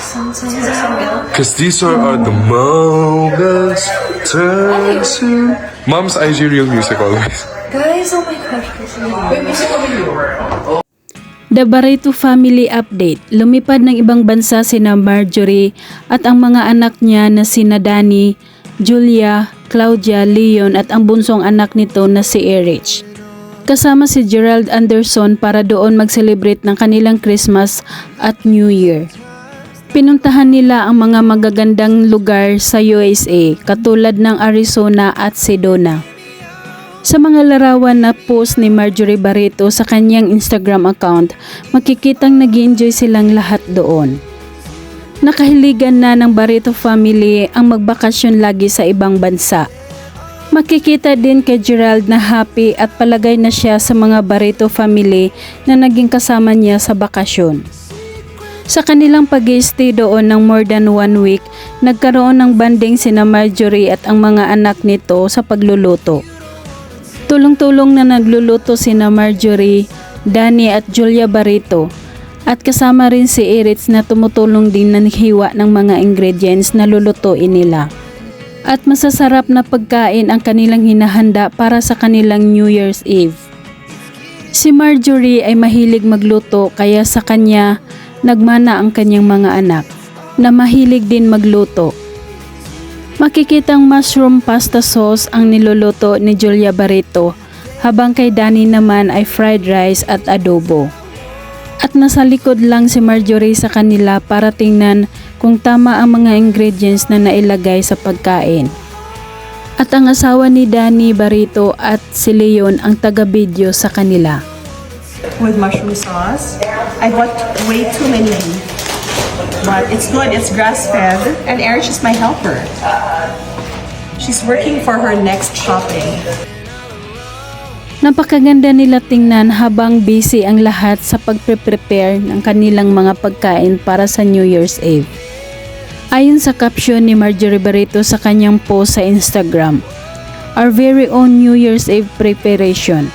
Because these are, are the moments turn to... Mom's IG Real Music always. Guys, oh my gosh. The Barreto Family Update. Lumipad ng ibang bansa sina Marjorie at ang mga anak niya na sina Dani, Julia, Claudia, Leon at ang bunsong anak nito na si Erich. Kasama si Gerald Anderson para doon mag-celebrate ng kanilang Christmas at New Year. Pinuntahan nila ang mga magagandang lugar sa USA katulad ng Arizona at Sedona. Sa mga larawan na post ni Marjorie Barreto sa kanyang Instagram account, makikitang nag enjoy silang lahat doon. Nakahiligan na ng Barreto family ang magbakasyon lagi sa ibang bansa. Makikita din kay Gerald na happy at palagay na siya sa mga Barreto family na naging kasama niya sa bakasyon. Sa kanilang pag stay doon ng more than one week, nagkaroon ng banding sina Marjorie at ang mga anak nito sa pagluluto. Tulong-tulong na nagluluto sina Marjorie, Danny at Julia Barreto. At kasama rin si Eritz na tumutulong din na hiwa ng mga ingredients na lulutuin nila. At masasarap na pagkain ang kanilang hinahanda para sa kanilang New Year's Eve. Si Marjorie ay mahilig magluto kaya sa kanya nagmana ang kanyang mga anak na mahilig din magluto. Makikitang mushroom pasta sauce ang niluluto ni Julia Barreto habang kay Danny naman ay fried rice at adobo. At nasa likod lang si Marjorie sa kanila para tingnan kung tama ang mga ingredients na nailagay sa pagkain. At ang asawa ni Danny Barreto at si Leon ang taga-video sa kanila. With mushroom sauce. I bought way too many beef, but it's good. It's grass fed, and Erich is my helper. She's working for her next shopping. Napakaganda nila tingnan habang busy ang lahat sa pagpre-prepare ng kanilang mga pagkain para sa New Year's Eve. Ayon sa caption ni Marjorie Barreto sa kanyang post sa Instagram, Our very own New Year's Eve preparation.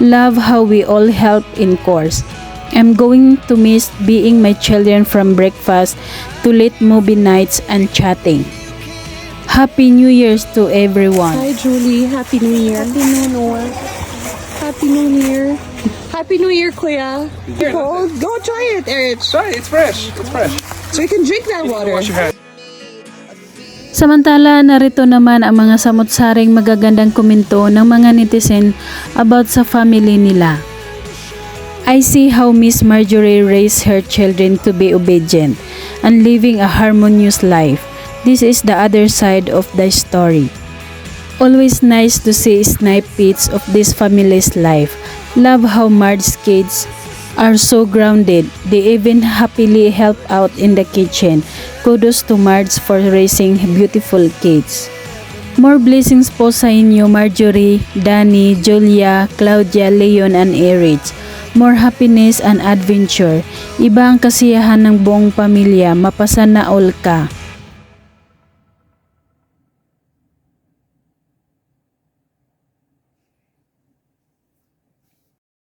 Love how we all help in course. I'm going to miss being my children from breakfast to late movie nights and chatting. Happy New Year's to everyone. Hi, Julie. Happy New Year. Happy New Year. Happy New Year. Happy New Year, Kuya. Cold? Go try it, Erich. Sorry, it's fresh. It's fresh. So you can drink that water. Wash your hands. Samantala, narito naman ang mga samot-saring magagandang komento ng mga netizen about sa family nila. I see how Miss Marjorie raised her children to be obedient and living a harmonious life. This is the other side of the story. Always nice to see snipe peeks of this family's life. Love how Marge's kids are so grounded. They even happily help out in the kitchen. Kudos to Marge for raising beautiful kids. More blessings po sa inyo Marjorie, Danny, Julia, Claudia, Leon, and Erich. More happiness and adventure. Iba ang kasiyahan ng buong pamilya. Mapasa na all ka.